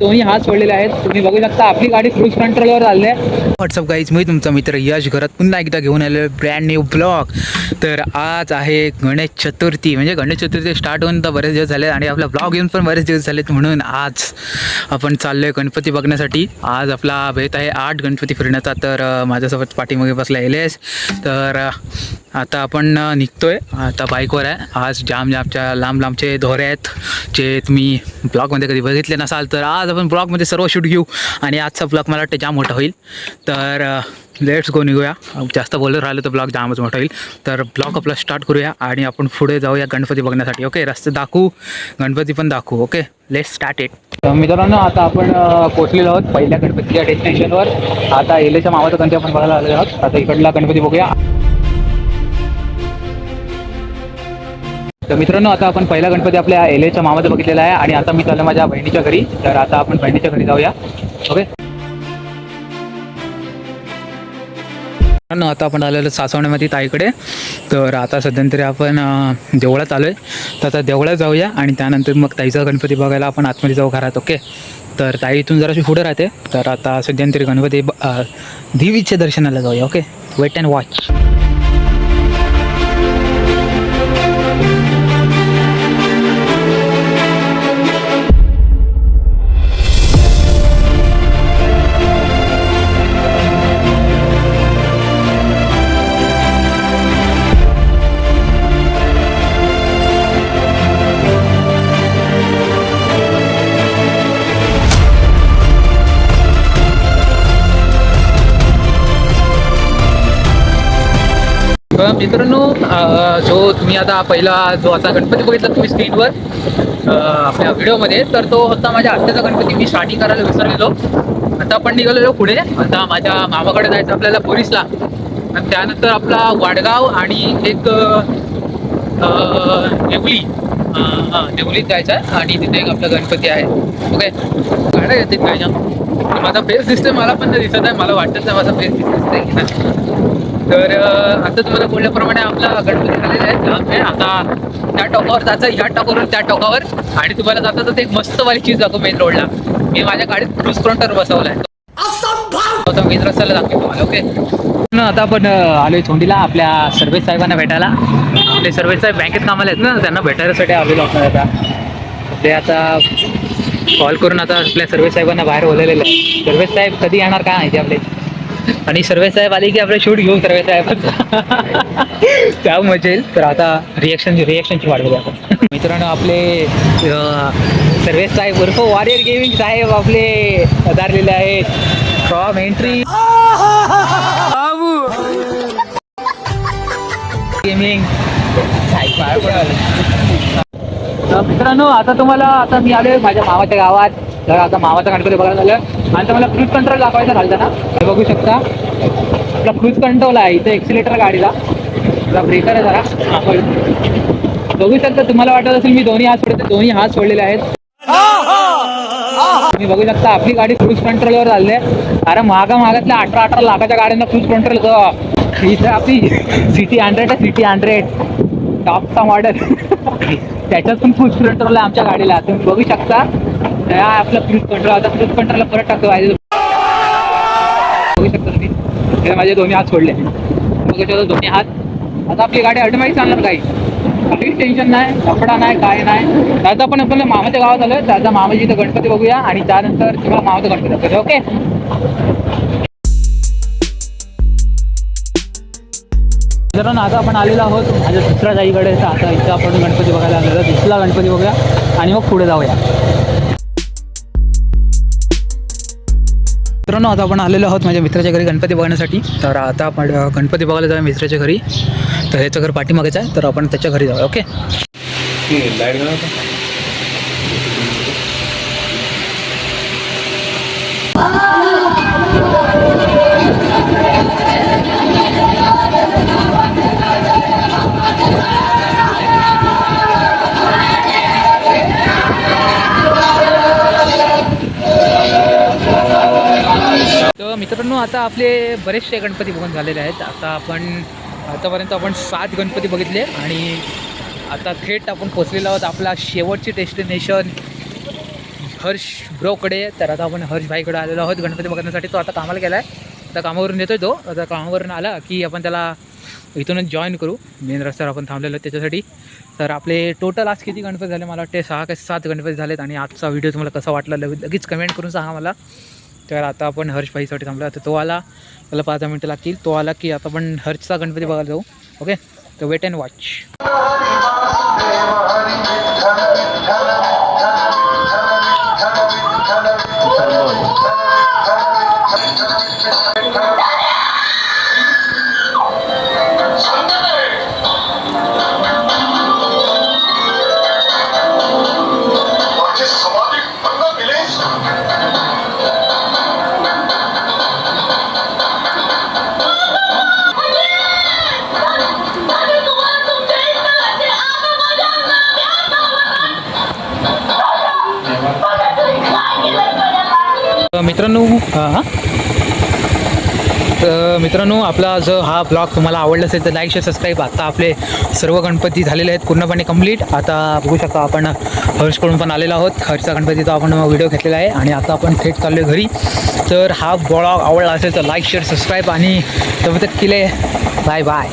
दोन्ही हात सोडलेले आहेत. तुम्ही बघू शकता आपली गाडी क्रूज कंट्रोलवर चालली आहे. व्हॉट्सअप गाईज मी तुमचा मित्र यश घरात पुन्हा एकदा घेऊन आलेलो ब्रँड न्यू ब्लॉग तर आज आहे गणेश चतुर्थी. म्हणजे गणेश चतुर्थी स्टार्ट होऊन तर बरेच दिवस झाले आणि आपला ब्लॉग येऊन पण बरेच दिवस झालेत म्हणून आज आपण चाललो आहे गणपती बघण्यासाठी. आज आपला भेट आहे आठ गणपती फिरण्याचा. तर माझ्यासोबत पाठीमागे बसला एलेस तर आता आपण निघतो निघतोय. आता बाईकवर आहे. आज जाम जामच्या लांब लांबचे धोरे आहेत जे तुम्ही ब्लॉगमध्ये कधी बघितले नसाल तर आज आपण ब्लॉगमध्ये सर्व शूट घेऊ. आणि आजचा ब्लॉग मला वाटतं जाम मोठा होईल. तर लेट्स गो निघूया. जास्त बोलत राहिलं तर ब्लॉग जामच मोठा होईल. तर ब्लॉग आपला स्टार्ट करूया आणि आपण पुढे जाऊया गणपती बघण्यासाठी ओके रस्ते दाखवू गणपती पण दाखवू ओके लेट स्टार्ट इट मित्रांनो आता आपण पोचलेलो आहोत पहिल्या गणपतीच्या डेस्टिनेशनवर आता एलेच्या मामाचा गणपती आपण बघायला आलेलो आहोत. आता इकडला गणपती बघूया. तर मित्रांनो आता आपण पहिला गणपती आपल्या एलेच्या मामाचा बघितलेला आहे आणि आता मी चाललो माझ्या बहिणीच्या घरी. तर आता आपण बहिणीच्या घरी जाऊया ओके आता आपण आलेलो सासवण्यामध्ये ताईकडे. तर आता सध्यातरी आपण देवळात आलो आहे तर आता देवळात जाऊया आणि त्यानंतर मग ताईचा गणपती बघायला आपण आतमध्ये जाऊ घरात ओके? तर ताई इथून जराशी पुढे राहते. तर आता सध्यातरी गणपती देवीच्या दर्शनाला जाऊया ओके? वेट अँड वॉच मित्रांनो जो तुम्ही आता पहिला जो आता गणपती बघितला तुम्ही स्क्रीनवर आपल्या व्हिडिओमध्ये तर तो होता माझ्या आत्याचा गणपती. मी स्टार्टिंग करायला विसरलेलो. आता आपण निघालेलो पुढे. आता माझ्या मामाकडे जायचं आपल्याला पोलीसला आणि त्यानंतर आपला वाडगाव आणि एक देवली. देवलीत हां जायचं आहे. आणि तिथे एक आपला गणपती आहे. ओके? गाड्या येते काय? माझा फेस दिसतोय मला पण दिसत आहे मला वाटत नाही माझा फेस दिसत नाही. तर आता तुम्हाला बोलल्याप्रमाणे आपला गणपती झालेला आहे. जाम आहे. आता त्या टोकावर जायचं या टोकावरून त्या टोकावर. आणि तुम्हाला जाता तर ते एक मस्त वाली चीज जातो मेन रोडला. मी माझ्या गाडीत क्रूज फ्रंटर बसवला आहे मेन रस्त्याला दाखवतो तुम्हाला ओके आता आपण आलोय थोंडीला आपल्या सर्वेश साहेबांना भेटायला. आपले सर्वेश साहेब बँकेत कामाला आहेत ना त्यांना भेटायसाठी आलेलो आपण आता. ते आता कॉल करून आता आपल्या सर्वेश साहेबांना बाहेर बोलवलेलं आहे सर्वेश साहेब कधी येणार काय माहिती आपले? आणि सर्वे साहेब आले की आपले शूट घेऊ सर्वे साहेब. त्या मजा येईल तर आता रिएक्शन रिएक्शनची वाढ बघूया आपण. मित्रांनो आपले सर्वे साहेब उर्फ वॉरियर गेमिंग साहेब आपले पधारलेले आहेत. फ्रॉम एंट्री गेमिंग मित्रांनो आता तुम्हाला आता मी आलोय माझ्या मामाच्या गावात. तर आता मामाचा गणपती बघायला झालं. आणि मला क्रूज कंट्रोल दाखवायचा झालं ना? हे बघू शकता. आपला क्रूज कंट्रोल आहे इथं एक्सिलेटर गाडीला. आपला ब्रेकर आहे जरा. आपण बघू शकता तुम्हाला वाटत असेल मी दोन्ही हात सोडते दोन्ही हात सोडलेले आहेत. तुम्ही बघू शकता आपली गाडी क्रूज कंट्रोलवर चालली आहे. अरे मागा मागातल्या अठरा अठरा लाखाच्या गाड्यांना क्रूज कंट्रोल इथं आपली सिटी हंड्रेड आहे सिटी हंड्रेड टॉपचा मॉडेल त्याच्यात पण क्रूज कंट्रोल आहे आमच्या गाडीला. तुम्ही बघू शकता. आपला क्रूज कंट्रोल आता क्रूज कंट्रोलला परत टाकतो. आहे बघू शकतो तुम्ही. माझे दोन्ही हात सोडले. बघू शकतो दोन्ही हात. आता आपली गाडी ऑटोमॅटिक चालणार काही. काहीच टेन्शन नाही कपडा नाही काय नाही. त्याचा आपण आपल्या मामाच्या गावात आलोय. त्याचा मामाजी इथं गणपती बघूया आणि त्यानंतर तुम्हाला मामाचा गणपती दाखवतो ओके? मित्रांनो आता आपण आलेलो आहोत माझ्या दुसऱ्या जाईकडे तर आता इथं आपण गणपती बघायला आलेलो. दुसरा गणपती बघूया आणि मग पुढे जाऊया. मित्रांनो आता आपण आलेलो आहोत माझ्या मित्राच्या घरी गणपती बघण्यासाठी. तर आता आपण गणपती बघायला जाऊया मित्राच्या घरी. तर ह्याचं घर पाठीमागेच आहे तर आपण त्याच्या घरी जाऊया ओके? लाइट मित्रांनो आता आपले बरेचसे गणपती बघून झालेले आहेत. आता आपण आतापर्यंत आपण सात गणपती बघितले आणि आता थेट आपण पोचलेलो आहोत आपला शेवटची डेस्टिनेशन हर्ष ब्रोकडे. तर आता आपण हर्ष भाईकडे आलेलो आहोत गणपती बघण्यासाठी. तो आता कामाला गेला आहे आता कामावरून येतोय तो. आता कामावरून आला की आपण त्याला इथूनच जॉईन करू. मेन रस्त्यावर आपण थांबलेलो त्याच्यासाठी. तर आपले टोटल आज किती गणपती झाले मला वाटते सहा का सात गणपती झालेत आणि आजचा व्हिडिओ तुम्हाला कसा वाटला लगेच कमेंट करून सांगा मला. तर आता आपण हर्ष भाईसाठी थांबलो आता तो आला त्याला पाच दहा मिनटं लागतील. तो आला की आता आपण हर्षचा गणपती बघायला जाऊ. ओके तर वेट अँड वॉच मित्रांनो हां? तर मित्रांनो आपला जो हा ब्लॉग तुम्हाला आवडला असेल तर लाईक शेअर सबस्क्राईब आता आपले सर्व गणपती झालेले आहेत पूर्णपणे कंप्लीट आता बघू शकता आपण हर्षकडून पण आलेलो आहोत. हर्षचा गणपतीचा आपण व्हिडिओ घेतलेला आहे आणि आता आपण थेट चाललो आहे घरी. तर हा ब्लॉग आवडला असेल तर लाईक शेअर सबस्क्राईब आणि तब केले. Bye bye